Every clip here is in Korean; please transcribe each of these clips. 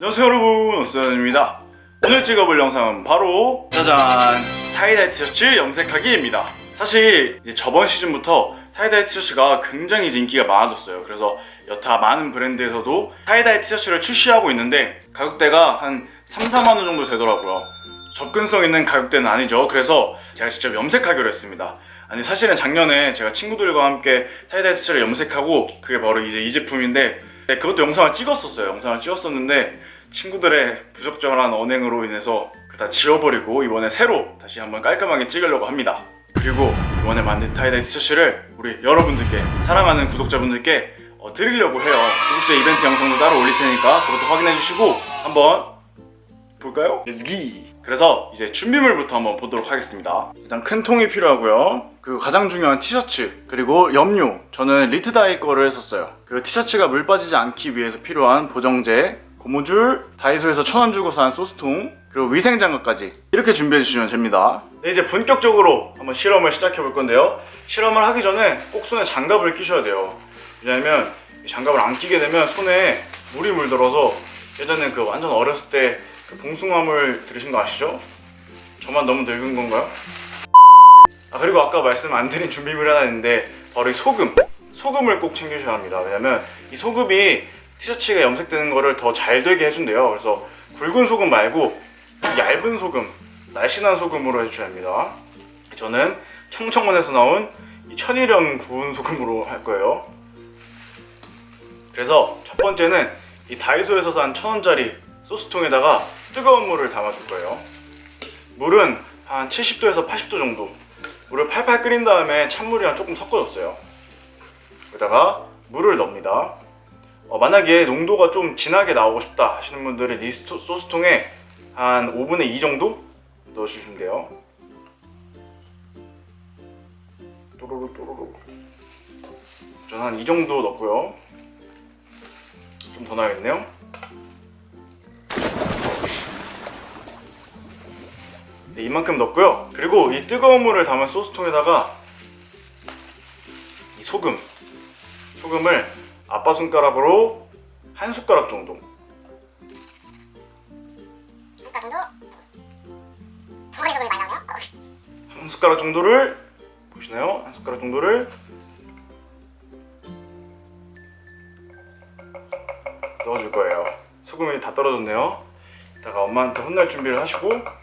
안녕하세요 여러분. 오스연입니다. 오늘 찍어볼 영상은 바로 짜잔 타이다이 티셔츠 염색하기입니다. 사실 저번 시즌부터 타이다이 티셔츠가 굉장히 인기가 많아졌어요. 그래서 여타 많은 브랜드에서도 타이다이 티셔츠를 출시하고 있는데 가격대가 한 3, 4만원 정도 되더라고요. 접근성 있는 가격대는 아니죠. 그래서 제가 직접 염색하기로 했습니다. 아니 사실은 작년에 제가 친구들과 함께 타이다이 티셔츠를 염색하고 그게 바로 이제 이 제품인데 네, 그것도 영상을 찍었었어요. 영상을 찍었었는데 친구들의 부적절한 언행으로 인해서 그다 지워버리고 이번에 새로 다시 한번 깔끔하게 찍으려고 합니다. 그리고 이번에 만든 타이다이 티셔츠를 우리 여러분들께 사랑하는 구독자분들께 어, 드리려고 해요. 구독자 이벤트 영상도 따로 올릴 테니까 그것도 확인해 주시고 한번 볼까요? Let's go. 그래서 이제 준비물부터 한번 보도록 하겠습니다. 일단 큰 통이 필요하고요. 그리고 가장 중요한 티셔츠 그리고 염료. 저는 리트다이 거를 썼어요. 그리고 티셔츠가 물 빠지지 않기 위해서 필요한 보정제, 고무줄, 다이소에서 천 원 주고 산 소스통, 그리고 위생 장갑까지 이렇게 준비해 주시면 됩니다. 네, 이제 본격적으로 한번 실험을 시작해 볼 건데요. 실험을 하기 전에 꼭 손에 장갑을 끼셔야 돼요. 왜냐면 이 장갑을 안 끼게 되면 손에 물이 물들어서 예전에 그 완전 어렸을 때 그 봉숭아물 들으신 거 아시죠? 저만 너무 늙은 건가요? 아 그리고 아까 말씀 안 드린 준비물이 하나 있는데 바로 이 소금. 소금을 꼭 챙겨주셔야 합니다. 왜냐면 이 소금이 티셔츠가 염색되는 거를 더 잘 되게 해준대요. 그래서 굵은 소금 말고 얇은 소금 날씬한 소금으로 해주셔야 합니다. 저는 청청원에서 나온 이 천일염 구운 소금으로 할 거예요. 그래서 첫 번째는 이 다이소에서 산 천 원짜리 소스통에다가 뜨거운 물을 담아줄 거예요. 물은 한 70도에서 80도 정도. 물을 팔팔 끓인 다음에 찬물이랑 조금 섞어줬어요. 여기다가 물을 넣습니다. 어, 만약에 농도가 좀 진하게 나오고 싶다 하시는 분들은 이 소스통에 한 5분의 2 정도 넣어주시면 돼요. 또로로 또로로. 저는 한 이 정도 넣고요. 좀 더 나야겠네요. 네, 이만큼 넣고요. 그리고 이 뜨거운 물을 담은 소스통에다가 이 소금, 소금을 아빠 손가락으로 한 숟가락 정도. 숟가락 정도 덩어리 소금이 많이 나오네요 한 숟가락 정도를 보시나요? 한 숟가락 정도를 넣어줄 거예요. 소금이 다 떨어졌네요. 이따가 엄마한테 혼날 준비를 하시고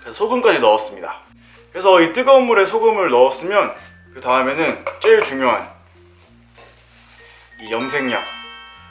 그래서 소금까지 넣었습니다. 그래서 이 뜨거운 물에 소금을 넣었으면 그 다음에는 제일 중요한 이 염색약.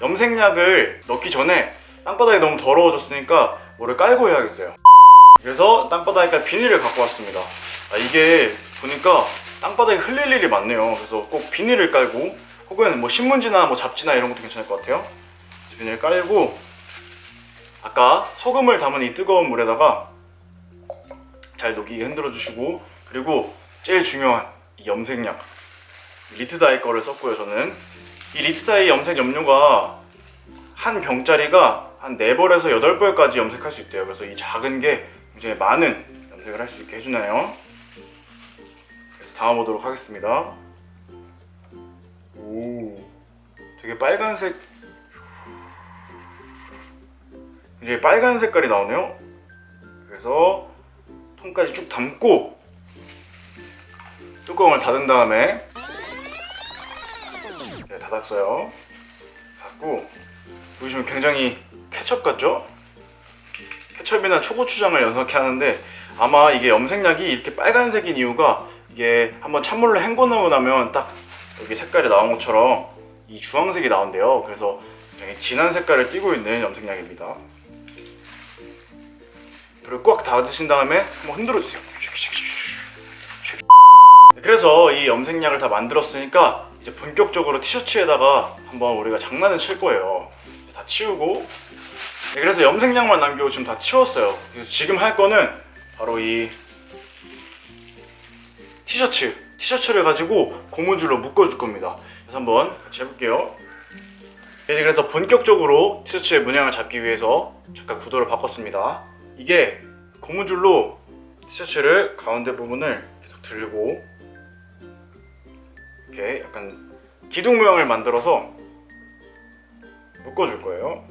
염색약을 넣기 전에 땅바닥이 너무 더러워졌으니까 뭐를 깔고 해야겠어요. 그래서 땅바닥에 비닐을 갖고 왔습니다. 아, 이게 보니까 땅바닥에 흘릴 일이 많네요. 그래서 꼭 비닐을 깔고 혹은 뭐 신문지나 뭐 잡지나 이런 것도 괜찮을 것 같아요. 그래서 비닐 깔고 아까 소금을 담은 이 뜨거운 물에다가 잘 녹이게 흔들어 주시고 그리고 제일 중요한 이 염색약 리트다이 거를 썼고요. 저는 이 리트다이 염색 염료가 한 병짜리가 한 4벌에서 8벌까지 염색할 수 있대요. 그래서 이 작은 게 굉장히 많은 염색을 할 수 있게 해주나요? 그래서 담아보도록 하겠습니다. 오, 되게 빨간색, 굉장히 빨간 색깔이 나오네요. 그래서 통까지 쭉 담고 뚜껑을 닫은 다음에 네, 닫았어요. 닫고 보시면 굉장히 케첩 같죠? 케첩이나 초고추장을 연상케 하는데 아마 이게 염색약이 이렇게 빨간색인 이유가 이게 한번 찬물로 헹궈놓고 나면 딱 여기 색깔이 나온 것처럼 이 주황색이 나온대요. 그래서 굉장히 진한 색깔을 띠고 있는 염색약입니다. 그리고 꽉 닫으신 다음에 한번 흔들어 주세요. 그래서 이 염색약을 다 만들었으니까 이제 본격적으로 티셔츠에다가 한번 우리가 장난을 칠 거예요. 다 치우고 네, 그래서 염색약만 남기고 지금 다 치웠어요. 그래서 지금 할 거는 바로 이 티셔츠 티셔츠를 가지고 고무줄로 묶어줄 겁니다. 그래서 한번 같이 해볼게요. 네, 그래서 본격적으로 티셔츠의 문양을 잡기 위해서 잠깐 구도를 바꿨습니다. 이게 고무줄로 티셔츠를 가운데 부분을 계속 들고 이렇게 약간 기둥 모양을 만들어서 묶어줄 거예요.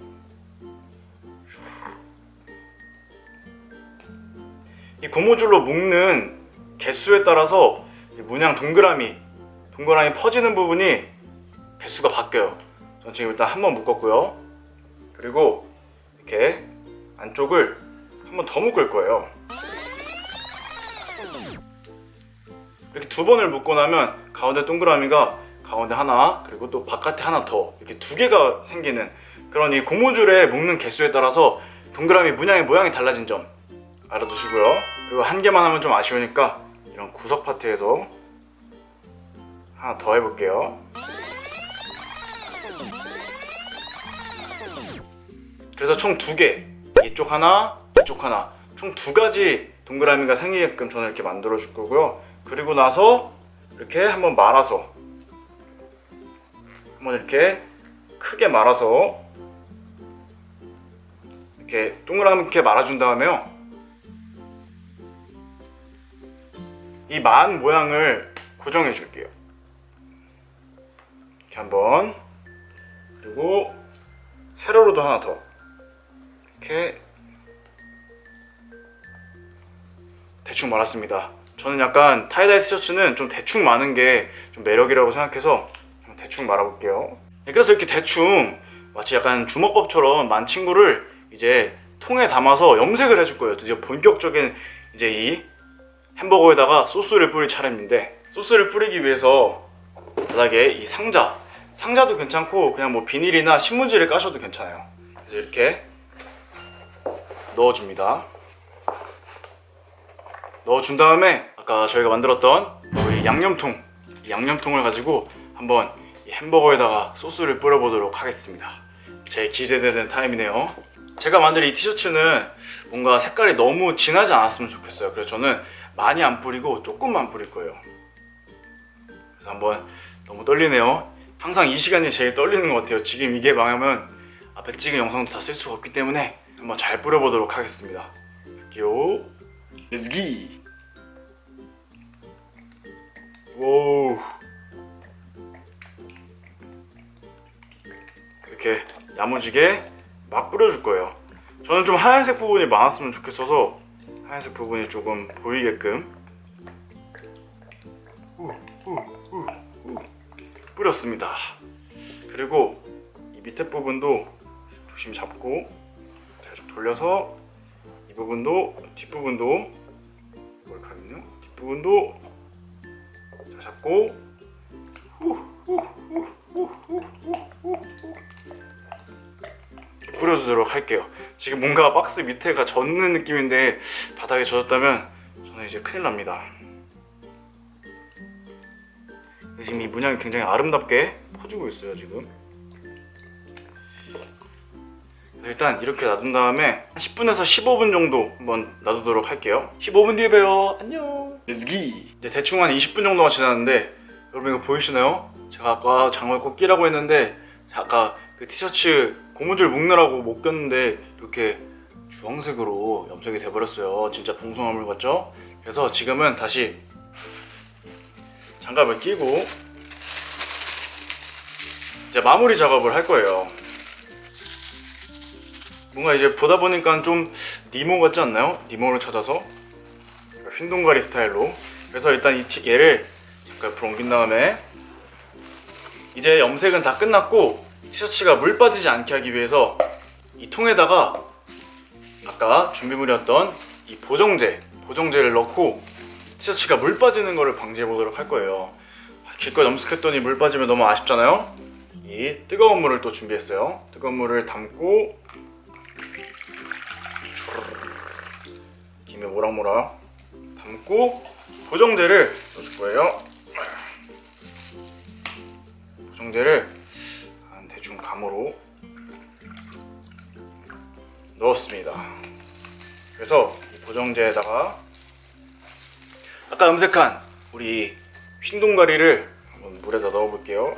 이 고무줄로 묶는 개수에 따라서 문양 동그라미, 동그라미 퍼지는 부분이 개수가 바뀌어요. 전 지금 일단 한 번 묶었고요. 그리고 이렇게 안쪽을 한 번 더 묶을 거예요. 이렇게 두 번을 묶고 나면 가운데 동그라미가 가운데 하나 그리고 또 바깥에 하나 더 이렇게 두 개가 생기는 그런 이 고무줄에 묶는 개수에 따라서 동그라미 문양의 모양이 달라진 점 알아두시고요. 그리고 한 개만 하면 좀 아쉬우니까 이런 구석 파트에서 하나 더 해볼게요. 그래서 총 두 개, 이쪽 하나, 이쪽 하나, 총 두 가지 동그라미가 생기게끔 저는 이렇게 만들어 줄 거고요. 그리고 나서 이렇게 한번 말아서 한번 이렇게 크게 말아서 이렇게 동그랗게 말아준 다음에요. 이 만 모양을 고정해 줄게요. 이렇게 한번 그리고 세로로도 하나 더 이렇게 대충 말았습니다. 저는 약간 타이다이 티셔츠는 좀 대충 마는 게좀 매력이라고 생각해서 좀 대충 말아볼게요. 네, 그래서 이렇게 대충 마치 약간 주먹밥처럼 만 친구를 이제 통에 담아서 염색을 해줄 거예요. 드디어 본격적인 이제 이 햄버거에다가 소스를 뿌릴 차례인데 소스를 뿌리기 위해서 바닥에 이 상자 상자도 괜찮고 그냥 뭐 비닐이나 신문지를 까셔도 괜찮아요. 그래서 이렇게 넣어줍니다. 넣어준 다음에 아까 저희가 만들었던 우리 양념통 이 양념통을 가지고 한번 이 햄버거에다가 소스를 뿌려보도록 하겠습니다. 제 기대되는 타임이네요. 제가 만든 이 티셔츠는 뭔가 색깔이 너무 진하지 않았으면 좋겠어요. 그래서 저는 많이 안 뿌리고 조금만 뿌릴 거예요. 그래서 한번 너무 떨리네요. 항상 이 시간이 제일 떨리는 것 같아요. 지금 이게 망하면 앞에 찍은 영상도 다 쓸 수가 없기 때문에 한번 잘 뿌려보도록 하겠습니다. 할게요. Let's go. 오. 이렇게 야무지게 막 뿌려줄 거예요. 저는 좀 하얀색 부분이 많았으면 좋겠어서 하얀색 부분이 조금 보이게끔. 뿌렸습니다. 그리고 이 밑에 부분도 조심히 잡고 살짝 돌려서 이 부분도 뒷부분도 부분도 잘 잡고 뿌려주도록 할게요. 지금 뭔가 박스 밑에가 젖는 느낌인데 바닥에 젖었다면 저는 이제 큰일 납니다. 지금 이 문양이 굉장히 아름답게 퍼지고 있어요 지금. 일단 이렇게 놔둔 다음에 한 10분에서 15분 정도 한번 놔두도록 할게요. 15분 뒤에 봬요. 안녕. 렛츠기 이제 대충 한 20분 정도가 지났는데 여러분 이거 보이시나요? 제가 아까 장을 꼭 끼라고 했는데 아까 그 티셔츠 고무줄 묶느라고 못 꼈는데 이렇게 주황색으로 염색이 돼버렸어요. 진짜 봉숭아물 같죠? 그래서 지금은 다시 장갑을 끼고 이제 마무리 작업을 할 거예요 뭔가 이제 보다 보니까 좀 니모 같지 않나요? 니모를 찾아서 흰동가리 스타일로. 그래서 일단 이 티- 얘를 잠깐 옆으로 옮긴 다음에 이제 염색은 다 끝났고 티셔츠가 물 빠지지 않게 하기 위해서 이 통에다가 아까 준비물이었던 이 보정제 보정제를 넣고 티셔츠가 물 빠지는 거를 방지해 보도록 할 거예요. 길거리 염색했더니 물 빠지면 너무 아쉽잖아요? 이 뜨거운 물을 또 준비했어요. 뜨거운 물을 담고 김에 모락모락 담고 보정제를 넣어줄 거예요. 보정제를 한 대충 감으로 넣었습니다. 그래서 이 보정제에다가 아까 염색한 우리 흰동가리를 한번 물에다 넣어볼게요.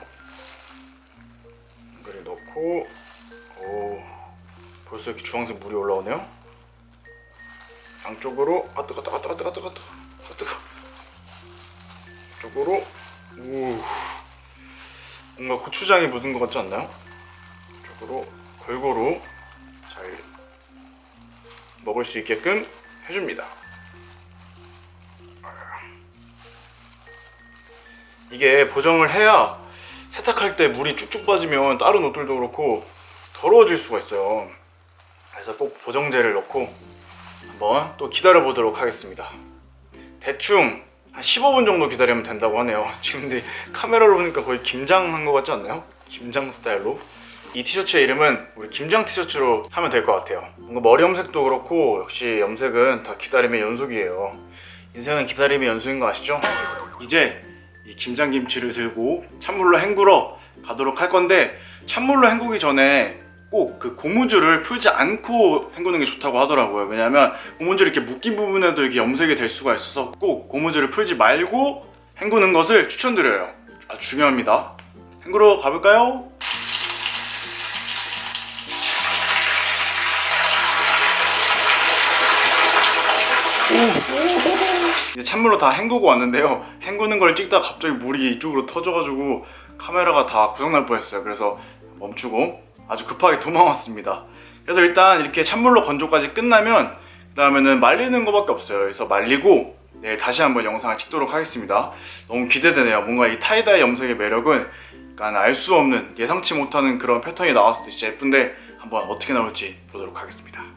동가리 넣고 오 벌써 이렇게 주황색 물이 올라오네요. 양쪽으로 아 뜨거 아, 뜨거 아, 뜨거 아, 뜨거 뜨거 뜨거 아, 뜨거 쪽으로 우 뭔가 고추장이 묻은 것 같지 않나요? 쪽으로 골고루 잘 먹을 수 있게끔 해줍니다. 이게 보정을 해야 세탁할 때 물이 쭉쭉 빠지면 다른 옷들도 그렇고 더러워질 수가 있어요. 그래서 꼭 보정제를 넣고 한번 또 기다려 보도록 하겠습니다. 대충 한 15분 정도 기다리면 된다고 하네요. 지금 근데 카메라로 보니까 거의 김장한 것 같지 않나요? 김장 스타일로. 이 티셔츠의 이름은 우리 김장 티셔츠로 하면 될 것 같아요. 뭔가 머리 염색도 그렇고 역시 염색은 다 기다림의 연속이에요. 인생은 기다림의 연속인 거 아시죠? 이제 이 김장 김치를 들고 찬물로 헹구러 가도록 할 건데 찬물로 헹구기 전에 꼭 그 고무줄을 풀지 않고 헹구는 게 좋다고 하더라고요. 왜냐하면 고무줄이 이렇게 묶인 부분에도 이렇게 염색이 될 수가 있어서 꼭 고무줄을 풀지 말고 헹구는 것을 추천드려요. 아주 중요합니다. 헹구러 가볼까요? 이제 찬물로 다 헹구고 왔는데요. 헹구는 걸 찍다가 갑자기 물이 이쪽으로 터져가지고 카메라가 다 고장날 뻔했어요. 그래서 멈추고 아주 급하게 도망왔습니다. 그래서 일단 이렇게 찬물로 건조까지 끝나면 그 다음에는 말리는 거밖에 없어요. 그래서 말리고 내일 다시 한번 영상을 찍도록 하겠습니다. 너무 기대되네요. 뭔가 이 타이다이 염색의 매력은 약간 알 수 없는 예상치 못하는 그런 패턴이 나왔을 때 진짜 예쁜데 한번 어떻게 나올지 보도록 하겠습니다.